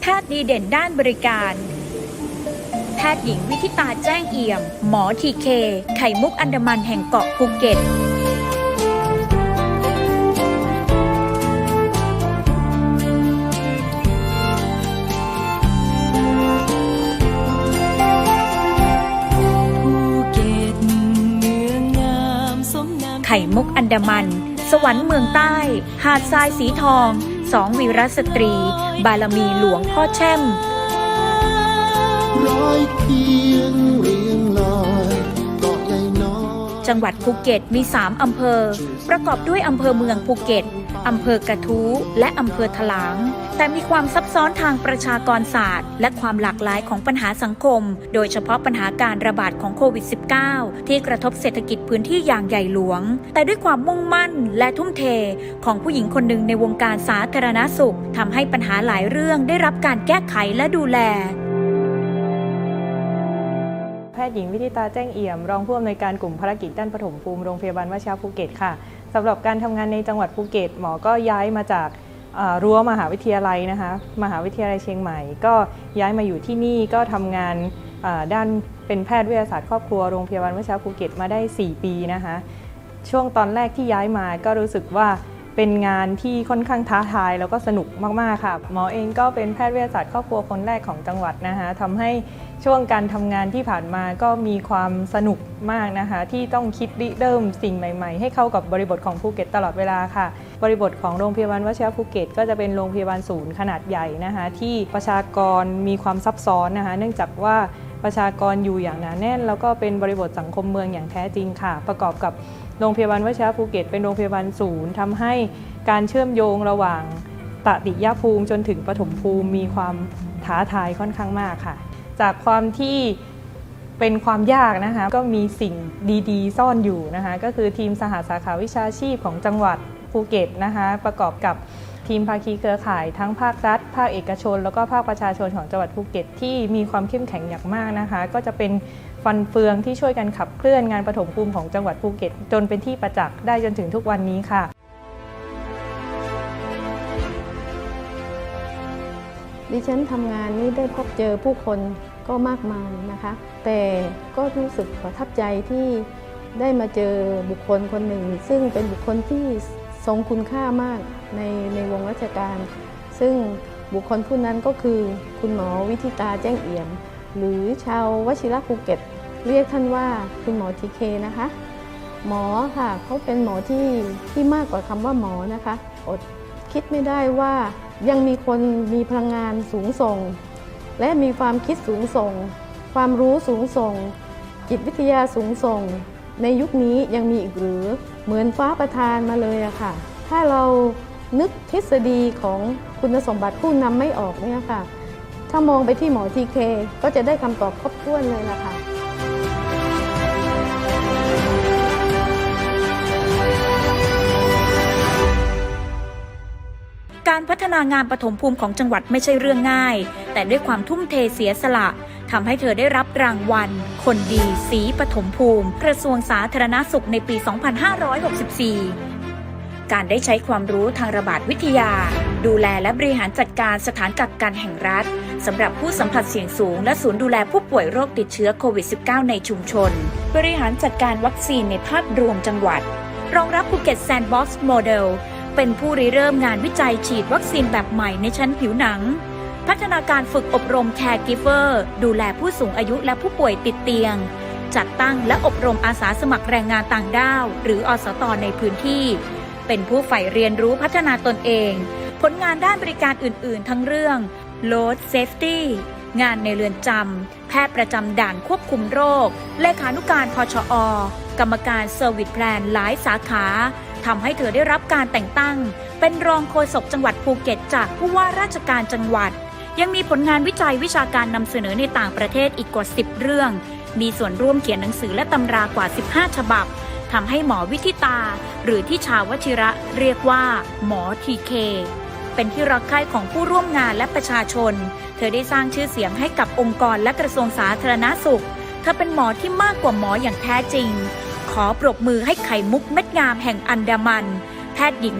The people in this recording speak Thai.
แพทย์ดีเด่นด้านบริการ แพทย์หญิงวิทิตาแจ้งเอี่ยม หมอทีเค ไข่มุกอันดามันแห่งเกาะภูเก็ตภูเก็ตเมืองงามสมนามไข่มุกอันดามัน สวรรค์เมืองใต้ หาดทรายสีทอง สองวีรสตรี บารมีหลวงพ่อแช่มร้อยเพียงเรียงลอยเกาะใหญ่น้อยจังหวัดภูเก็ตมี 3 อำเภอ ประกอบด้วยอำเภอเมืองภูเก็ต อำเภอกระทู้และอำเภอถลาง แต่มีความซับซ้อนทางประชากรศาสตร์ และความหลากหลายของปัญหาสังคม โดยเฉพาะปัญหาการระบาดของโควิด -19 ที่กระทบเศรษฐกิจพื้นที่อย่างใหญ่หลวง แต่ด้วยความมุ่งมั่นและทุ่มเท ของผู้หญิงคนหนึ่งในวงการสาธารณสุขทำให้ปัญหาหลายเรื่องได้รับการแก้ไขและดูแลแพทย์หญิงวิทิตาแจ้งเอี่ยม รองผู้อำนวยการกลุ่มภารกิจด้านปฐมภูมิโรงพยาบาลวชิระภูเก็ตค่ะสำหรับการทำงานในจังหวัดภูเก็ต หมอก็ย้ายมาจาก รั้วมหาวิทยาลัยนะคะมหาวิทยาลัยเชียงใหม่ ก็ย้ายมาอยู่ที่นี่ก็ทำงานด้านเป็นแพทย์วิทยาศาสตร์ครอบครัวโรงพยาบาลวชิระภูเก็ตมาได้ 4 ปีนะคะช่วงตอนแรกที่ย้ายมาก็รู้สึกว่า เป็นงานที่ค่อนข้างท้าทายแล้วก็สนุกมาก ๆ ค่ะ หมอเองก็เป็นแพทย์เวิทยาศาสตร์ครอบครัวคนแรกของจังหวัดนะคะทำให้ช่วงการทำงานที่ผ่านมาก็มีความสนุกมากนะคะ ที่ต้องคิดริเริ่มสิ่งใหม่ ๆ ให้เข้ากับบริบทของภูเก็ตตลอดเวลาค่ะ บริบทของโรงพยาบาลวชิระภูเก็ตก็จะเป็นโรงพยาบาลศูนย์ขนาดใหญ่นะคะที่ประชากรมีความซับซ้อนนะคะ เนื่องจากว่า ประชากรอยู่อย่างหนาแน่น แล้วก็เป็นบริบทสังคมเมืองอย่างแท้จริงค่ะ ประกอบกับโรงพยาบาลวชิระภูเก็ตเป็นโรงพยาบาลศูนย์ทำให้การเชื่อมโยงระหว่างตติยภูมิจนถึงปฐมภูมิมีความท้าทายค่อนข้างมากค่ะ จากความที่เป็นความยากนะคะ ก็มีสิ่งดีๆ ซ่อนอยู่นะคะ ก็คือทีมสหาสาขาวิชาชีพของจังหวัดภูเก็ตนะคะ ประกอบกับ ทีมภาคีเครือข่ายทั้งภาครัฐ ภาคเอกชน แล้วก็ภาคประชาชนของจังหวัดภูเก็ตที่มีความเข้มแข็งอย่างมากนะคะ ก็จะเป็นฟันเฟืองที่ช่วยกันขับเคลื่อนงานปฐมภูมิของจังหวัดภูเก็ต จนเป็นที่ประจักษ์ได้จนถึงทุกวันนี้ค่ะ ดิฉันทำงานนี้ได้พบเจอผู้คนก็มากมายนะคะ แต่ก็รู้สึกประทับใจที่ได้มาเจอบุคคลคนหนึ่ง ซึ่งเป็นบุคคลที่ ทรงคุณค่ามากในในวงราชการ ซึ่งบุคคลผู้นั้นก็คือคุณหมอวิทิตาแจ้งเอี่ยม หรือชาววชิระภูเก็ต เรียกท่านว่าคุณหมอทีเคนะคะ หมอค่ะเขาเป็นหมอที่ที่มากกว่าคำว่าหมอนะคะ อดคิดไม่ได้ว่ายังมีคนมีพลังงานสูงส่ง และมีความคิดสูงส่ง ความรู้สูงส่ง จิตวิทยาสูงส่ง ในยุคนี้ยังมีอีกหรือ เหมือนฟ้าประทานมาเลยอะค่ะ ถ้าเรานึกทฤษฎีของคุณสมบัติผู้นำไม่ออกเนี่ยค่ะ ถ้ามองไปที่หมอทีเคก็จะได้คำตอบครบถ้วนเลยล่ะค่ะการพัฒนางานปฐมภูมิของจังหวัดไม่ใช่เรื่องง่าย แต่ด้วยความทุ่มเทเสียสละ ทำให้เธอได้รับรางวัล คนดีสีปฐมภูมิ กระทรวงสาธารณสุขในปี 2564 การได้ใช้ความรู้ทางระบาดวิทยา ดูแลและบริหารจัดการสถานกักกันแห่งรัฐสำหรับผู้สัมผัสเสี่ยงสูง และศูนย์ดูแลผู้ป่วยโรคติดเชื้อโควิด -19 ในชุมชน บริหารจัดการวัคซีนในภาพรวมจังหวัด รองรับภูเก็ตแซนด์บ็อกซ์โมเดลเป็นผู้ริเริ่มงานวิจัยฉีดวัคซีนแบบใหม่ในชั้นผิวหนัง พัฒนาการฝึกอบรมแคร์กิฟเฟอร์ดูแลผู้สูงอายุและผู้ป่วยติดเตียง จัดตั้งและอบรมอาสาสมัครแรงงานต่างด้าว หรืออสตอในพื้นที่ เป็นผู้ใฝ่เรียนรู้พัฒนาตนเอง ผลงานด้านบริการอื่น ๆ ทั้งเรื่อง Load Safety งานในเรือนจำ แพทย์ประจำด่านควบคุมโรค เลขานุการพชอ กรรมการเซอร์วิสแพลนหลายสาขาทำให้เธอได้รับการแต่งตั้ง เป็นรองโฆษกจังหวัดภูเก็ตจากผู้ว่าราชการจังหวัด ยังมีผลงานวิจัยวิชาการนำเสนอในต่างประเทศอีกกว่า 10 เรื่อง มีส่วนร่วมเขียนหนังสือและตำรากว่า 15 ฉบับทำให้หมอวิทิตา หรือที่ชาววชิระเรียกว่า หมอทีเค เป็นที่รักใคร่ของผู้ร่วมงานและประชาชน เธอได้สร้างชื่อเสียงให้กับองค์กรและกระทรวงสาธารณสุข เธอเป็นหมอที่มากกว่าหมออย่างแท้จริง ขอปรบมือให้ไข่มุกเม็ดงามแห่งอันดามัน แพทย์หญิง